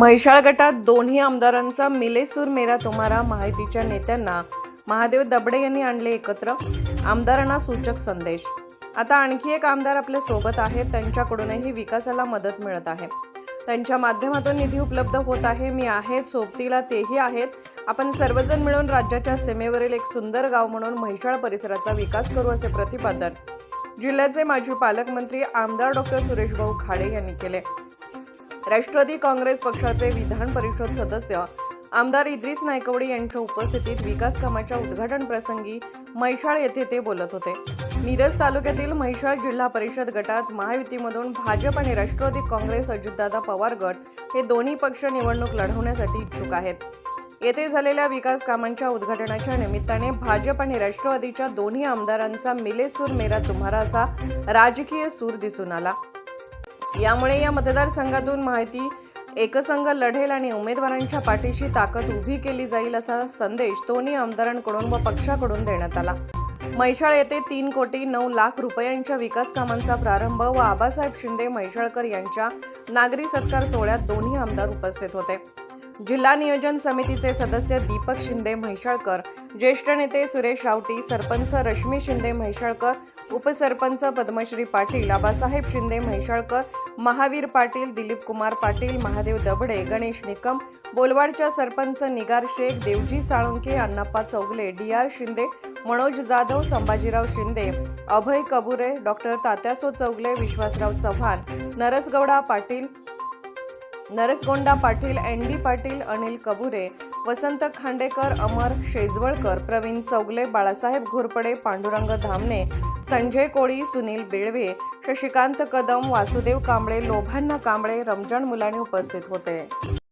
म्हैसाळ गटात दोन्ही आमदारांचा मिलेसूर मेरा तुम्हारा माहितीच्या नेत्यांना महादेव दबडे यांनी आणले एकत्र. आमदारांना सूचक संदेश. आता आणखी एक आमदार आपल्यासोबत आहेत. त्यांच्याकडूनही विकासाला मदत मिळत आहे. त्यांच्या माध्यमातून निधी उपलब्ध होत आहे. मी आहेत. सोबतीला तेही आहेत. आपण सर्वजण मिळून राज्याच्या सीमेवरील एक सुंदर गाव म्हणून म्हैसाळ परिसराचा विकास करू असे प्रतिपादन जिल्ह्याचे माजी पालकमंत्री आमदार डॉक्टर सुरेश भाऊ खाडे यांनी केले. राष्ट्रवादी काँग्रेस पक्षाचे विधान परिषद सदस्य आमदार इद्रिस नायकवडे यांच्या उपस्थितीत विकास कामाच्या उद्घाटन प्रसंगी म्हैसाळ येथे ते बोलत होते. मिरज तालुक्यातील म्हैसाळ जिल्हा परिषद गटात महायुतीमधून भाजप आणि राष्ट्रवादी काँग्रेस अजितदादा पवार गट हे दोन्ही पक्ष निवडणूक लढवण्यासाठी इच्छुक आहेत. येथे झालेल्या विकास कामांच्या उद्घाटनाच्या निमित्ताने भाजप आणि राष्ट्रवादीच्या दोन्ही आमदारांचा मिलेसूर मेरा तुम्हारा असा राजकीय सूर दिसून आला. यामुळे या मतदारसंघातून माहिती एकसंघ लढेल आणि उमेदवारांच्या पाठीशी ताकद उभी केली जाईल असा संदेश दोन्ही आमदारांकडून व पक्षाकडून देण्यात आला. म्हैसाळ येथे तीन कोटी नऊ लाख रुपयांच्या विकास कामांचा प्रारंभ व आबासाहेब शिंदे म्हैसाळकर यांच्या नागरी सत्कार सोहळ्यात दोन्ही आमदार उपस्थित होते. जिल्हा नियोजन समितीचे सदस्य दीपक शिंदे म्हैसाळकर ज्येष्ठ नेते सुरेश रावटी sarpanch Rashmi Shinde Mhaisalkar upsarpanch Padmashri Patil Abasaheb Shinde Mhaisalkar Mahavir Patil Dilip Kumar Patil Mahadev Dabade Ganesh Nikam बोलवाडच्या sarpanch Nigar Shaikh Devji Salunke Annappa Chougale D R Shinde Manoj Jadhav Sambhajirao Shinde Abhay Kabure doctor Tatyaso Chougale Vishwasrao Chavan Narasgouda Patil Narasgonda Patil N D Patil Anil Kabure Vasant Khandekar Amar Shejwalkar Pravin Chougale Balasaheb Ghorpade Pandurang Dhamane Sanjay Koli Sunil Belve Shashikant Kadam Vasudev Kamble लोभांना Kamble Ramzan मुलाने उपस्थित होते.